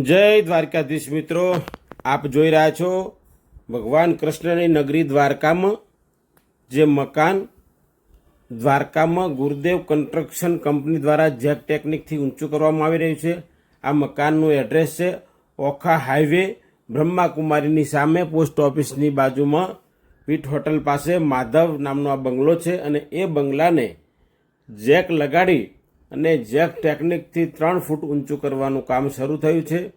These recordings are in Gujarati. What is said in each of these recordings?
જય દ્વારકાધીશ મિત્રો. આપ જોઈ રહ્યા છો ભગવાન કૃષ્ણની નગરી દ્વારકામાં જે મકાન દ્વારકામાં ગુરુદેવ કન્સ્ટ્રક્શન કંપની દ્વારા જેક ટેકનિકથી ઊંચું કરવામાં આવી રહ્યું છે. આ મકાનનું એડ્રેસ છે ઓખા હાઈવે બ્રહ્માકુમારીની સામે પોસ્ટ ઓફિસની બાજુમાં. પીઠ હોટલ પાસે માધવ નામનો આ બંગલો છે અને એ બંગલાને જેક લગાડી અને જેક ટેકનિકથી ત્રણ ફૂટ ઊંચું કરવાનું કામ શરૂ થયું છે.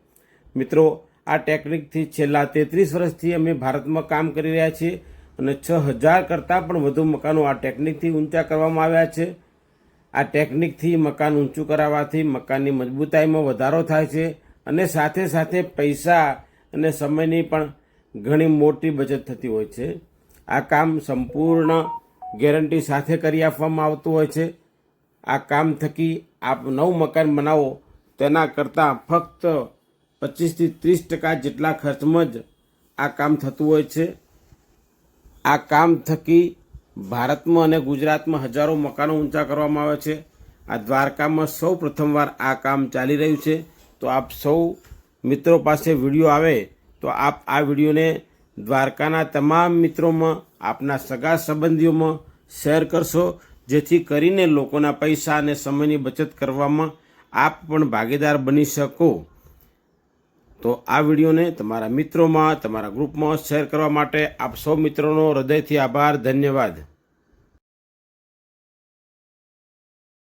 મિત્રો, આ ટેકનિકથી છેલ્લા તેત્રીસ વર્ષથી અમે ભારતમાં કામ કરી રહ્યા છીએ અને છ હજાર કરતાં પણ વધુ મકાનો આ ટેકનિકથી ઊંચા કરવામાં આવ્યા છે. આ ટેકનિકથી મકાન ઊંચું કરાવવાથી મકાનની મજબૂતાઈમાં વધારો થાય છે અને સાથે સાથે પૈસા અને સમયની પણ ઘણી મોટી બચત થતી હોય છે. આ કામ સંપૂર્ણ ગેરંટી સાથે કરી આપવામાં આવતું હોય છે. આ કામ થકી આપ નવું મકાન બનાવો, તેના કરતાં ફક્ત પચીસથી ત્રીસ ટકા જેટલા ખર્ચમાં જ આ કામ થતું હોય છે. આ કામ થકી ભારતમાં અને ગુજરાતમાં હજારો મકાનો ઊંચા કરવામાં આવે છે. આ દ્વારકામાં સૌ પ્રથમવાર આ કામ ચાલી રહ્યું છે. તો આપ સૌ મિત્રો પાસે વીડિયો આવે, તો આપ આ વિડીયોને દ્વારકાના તમામ મિત્રોમાં, આપના સગા સંબંધીઓમાં શેર કરશો. જેથી કરીને લોકોના પૈસા અને સમયની બચત કરવામાં આપ પણ ભાગીદાર બની શકો. તો આ વિડીયોને તમારા મિત્રોમાં, તમારા ગ્રુપમાં શેર કરવા માટે આપ સૌ મિત્રોનો હૃદયથી આભાર, ધન્યવાદ.